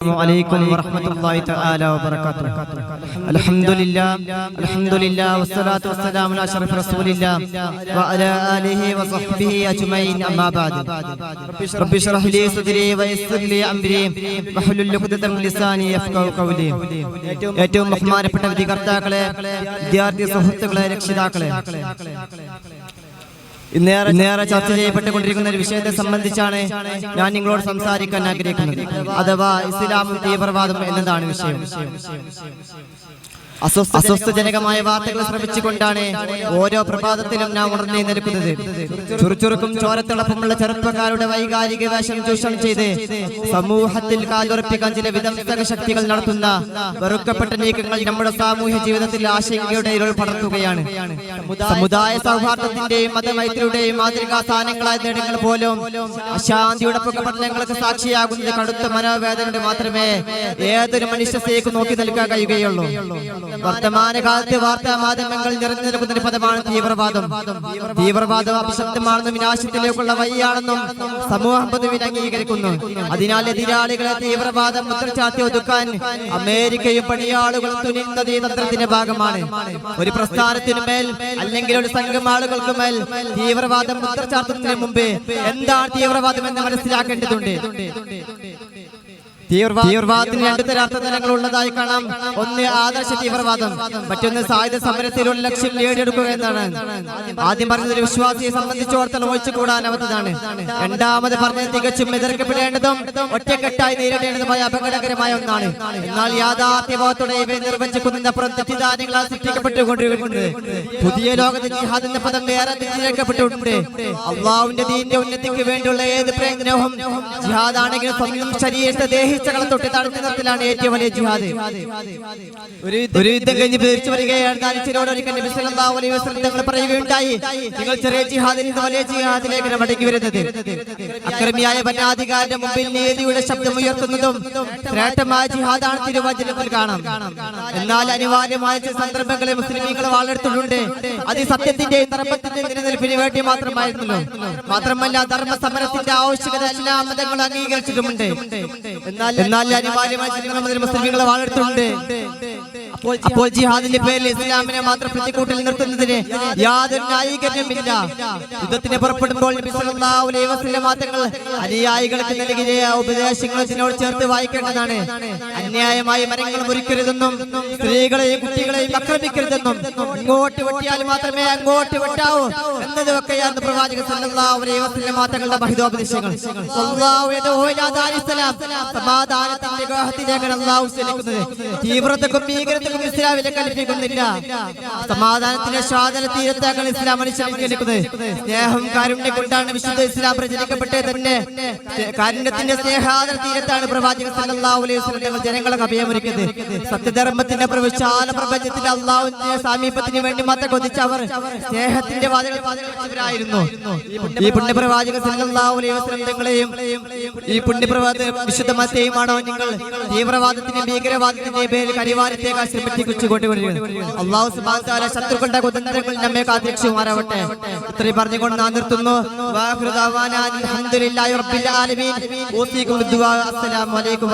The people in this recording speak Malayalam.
السلام عليكم ورحمة الله تعالى وبركاته الحمد لله الحمد لله والصلاة والسلام على أشرف رسول الله وعلى آله وصحبه أجمعين أما بعد رب اشرح لي صدري ويسر لي أمري واحلل عقدة من لساني يفقهوا قولي ഏറ്റവും ബഹുമാനപ്പെട്ട വിധികർത്താക്കളെ വിദ്യാർത്ഥി സുഹൃത്തുക്കളെ രക്ഷിതാക്കളെ ഇന്നേറെ ചർച്ച ചെയ്യപ്പെട്ടുകൊണ്ടിരിക്കുന്ന ഒരു വിഷയത്തെ സംബന്ധിച്ചാണ് ഞാൻ നിങ്ങളോട് സംസാരിക്കാൻ ആഗ്രഹിക്കുന്നത്. അഥവാ ഇസ്ലാമും തീവ്രവാദം എന്നതാണ് വിഷയം. അസ്വസ്ഥജനകമായ വാർത്തകൾ ശ്രമിച്ചുകൊണ്ടാണ് ഓരോ പ്രഭാതത്തിലും നാം ഉണർന്നേ നിൽക്കുന്നത് ചുറുചുറുക്കും ചോരത്തിളപ്പമുള്ള ചെറുപ്പക്കാരുടെ വൈകാരിക വേഷം ചൂഷണം ചെയ്ത് സമൂഹത്തിൽ കാലുറപ്പിക്കാൻ ചില വിദഗ്ധ ശക്തികൾ നടത്തുന്ന വെറുക്കപ്പെട്ട നീക്കങ്ങൾ നമ്മുടെ സാമൂഹ്യ ജീവിതത്തിൽ ആശങ്കയുടെ ഇരുൾ പടർത്തുകയാണ്. സമുദായ സൗഹാർദ്ദത്തിന്റെയും മതമൈത്രിയുടെയും മാതൃകാ സ്ഥാനങ്ങളായ നേടങ്ങൾ പോലും അശാന്തിയുടെ പ്രകടനങ്ങൾക്ക് സാക്ഷിയാകുന്നത് കടുത്ത മനോവേദനയുടെ മാത്രമേ ഏതൊരു മനുഷ്യസേക്ക് നോക്കി നിൽക്കാൻ കഴിയുകയുള്ളൂ. വർത്തമാനകാലത്തെ വാർത്താ മാധ്യമങ്ങൾ നിറഞ്ഞു നിൽക്കുന്ന ഒരു പദമാണ് തീവ്രവാദം തീവ്രവാദം അഭിശബ്ദമാണെന്നും വിനാശത്തിലേക്കുള്ള വഴിയാണെന്നും സമൂഹം പൊതുവിൽ അംഗീകരിക്കുന്നു അതിനാൽ എതിരാളികളെ തീവ്രവാദം മുദ്രചാത്തി ഒതുക്കാൻ അമേരിക്കയും പണിയാളുകളും തുനിയുന്നത് ഈ തന്ത്രത്തിന്റെ ഭാഗമാണ് ഒരു പ്രസ്ഥാനത്തിനു മേൽ അല്ലെങ്കിൽ ഒരു സംഘം ആളുകൾക്ക് മേൽ തീവ്രവാദം മുദ്രചാർത്തുന്നതിന് മുമ്പ് എന്താണ് തീവ്രവാദം എന്ന് മനസ്സിലാക്കേണ്ടതുണ്ട് തീവ്രവാദത്തിന് രണ്ട് തരം അർത്ഥതലങ്ങൾ ഉള്ളതായി കാണാം. ഒന്ന് ആദർശ തീവ്രവാദം. മറ്റൊന്ന് സായുധ സമരത്തിലുള്ള ലക്ഷ്യം നേടിയെടുക്കുക എന്നാണ് ആദ്യം പറഞ്ഞത് ഒരു വിശ്വാസിയെ സംബന്ധിച്ചിടത്തോളം ഒഴിച്ചു കൂടാനാവാത്തതാണ് രണ്ടാമത് പറഞ്ഞത് തികച്ചും എതിർക്കപ്പെടേണ്ടതും ഒറ്റക്കെട്ടായി നേരിടേണ്ടതുമായ അപകടകരമായ ഒന്നാണ്. എന്നാൽ യാഥാർത്ഥ്യബോധത്തോടെ ഇവയെ നിർവചിക്കുന്നതിനപ്പുറം തെറ്റിദ്ധാരണകളാൽ സൃഷ്ടിക്കപ്പെട്ടുകൊണ്ടിരിക്കുന്നത് പുതിയ ലോകത്ത് ജിഹാദ് എന്ന പദം വേറെ തെറ്റിദ്ധരിക്കപ്പെട്ടിട്ടുണ്ട്. അള്ളാഹുവിന്റെ ദീന്റെ ഉന്നതിക്ക് വേണ്ടിയുള്ള ഏത് പ്രയത്നവും ജിഹാദാണെങ്കിലും സ്വന്തം ശരീരത്തെ ദേഹിച്ചകളെ തൊട്ടി നിർത്തലാണ് ഏറ്റവും വലിയ ജിഹാദ്. ഒരു യുദ്ധം കഴിഞ്ഞ് തിരിച്ചു വരികയാണ്. തങ്ങൾ പറയുകയുണ്ടായി. നിങ്ങൾ ചെറിയ ജിഹാദിൽ നിന്ന് വലിയ ജിഹാദിലേക്ക് മടങ്ങി വരുന്നത്. അക്രമിയായ ഭരണാധികാരിന്റെ മുമ്പിൽ നീതിയുടെ ശബ്ദം ഉയർത്തുന്നതും ശ്രേഷ്ഠമായ ജിഹാദാണ് തിരുവചനത്തിൽ കാണാം. എന്നാൽ അനിവാര്യമായ ചില സന്ദർഭങ്ങളെ മുസ്ലിമീങ്ങൾ വാളെടുത്തിട്ടുണ്ട്. അത് സത്യത്തിന്റെ നിലനിൽപ്പിന് വേണ്ടി മാത്രമായിരുന്നല്ലോ. മാത്രമല്ല ധർമ്മ സമരത്തിന്റെ ആവശ്യകത എല്ലാ മതങ്ങളും അംഗീകരിച്ചിട്ടുമുണ്ട്. എന്നാൽ എന്നാൽ അനിവാര്യമായി മുസ്ലിങ്ങളെ വാളെടുത്തിട്ടുണ്ട് അപ്പോൾ ജിഹാദിന്റെ പേരിൽ ഇസ്ലാമിനെ മാത്രം പ്രതിക്കൂട്ടിൽ നിർത്തുന്നതിന് യാതൊരു ന്യായീകരണമില്ല യുദ്ധത്തിന് പുറപ്പെടുമ്പോൾ മാറ്റങ്ങൾ അനുയായികൾക്ക് നൽകിയ ഉപദേശങ്ങൾ ഇതിനോട് ചേർത്ത് വായിക്കേണ്ടതാണ്. അന്യായമായി മരങ്ങൾ മുറിക്കരുതെന്നും സ്ത്രീകളെയും കുട്ടികളെയും ആക്രമിക്കരുതെന്നും ഇങ്ങോട്ട് വെട്ടിയാൽ മാത്രമേ അങ്ങോട്ട് വെട്ടാവൂ എന്നതൊക്കെയാണ് പ്രവാചകൻ മാറ്റങ്ങളുടെ മഹിതോപദേശങ്ങൾ. സമാധാനത്തിന്റെ ഗാഹത്തിലേക്കാണ് അള്ളാഹു തീവ്രതക്കും ഭീകരതക്കും ഇസ്ലാമിനെ കൽപ്പിക്കുന്നില്ല. സമാധാനത്തിന്റെ സ്വാതന്ത്ര്യ തീരത്താക്കൾ ഇസ്ലാം മനുഷ്യനെ ക്ഷണിക്കുന്നത് സ്നേഹം കാരുണ്യം കൊണ്ടാണ് വിശുദ്ധ ഇസ്ലാം പ്രചരിക്കപ്പെട്ടത് തന്നെ. കാരുണ്യത്തിന്റെ സ്നേഹാദര തീരത്താണ് പ്രവാചകൻ സല്ലല്ലാഹു അലൈഹി വസല്ലം ജനങ്ങളെ അഭയമൊരുക്കുന്നത് സത്യധർമ്മത്തിന്റെ പ്രവിശാല പ്രപഞ്ചത്തിൽ അള്ളാഹുവിന്റെ സാമീപ്യത്തിന് വേണ്ടി മാത്രം കൊതിച്ചവർ സ്നേഹത്തിന്റെ വാതിൽ വാതിലടച്ചവരായിരുന്നു ഈ പുണ്യപ്രവാചക സല്ലല്ലാഹു അലൈഹി വസല്ലം തങ്ങളെയും ഈ പുണ്യപ്രവാചക വിശുദ്ധ മതത്തെയുമാണോ നിങ്ങൾ? തീവ്രവാദത്തിന്റെ ഭീകരവാദത്തിന്റെ പേരിൽ കൊണ്ടുവരികയാണ് അള്ളാഹു ശത്രുക്കളുടെ കുതന്ത്രങ്ങൾ നമ്മെ കാത്തിരക്ഷിക്കുമാറാവട്ടെ ഇത്രയും പറഞ്ഞുകൊണ്ട് ഞാൻ നിർത്തുന്നു. അസ്സലാമലൈക്കും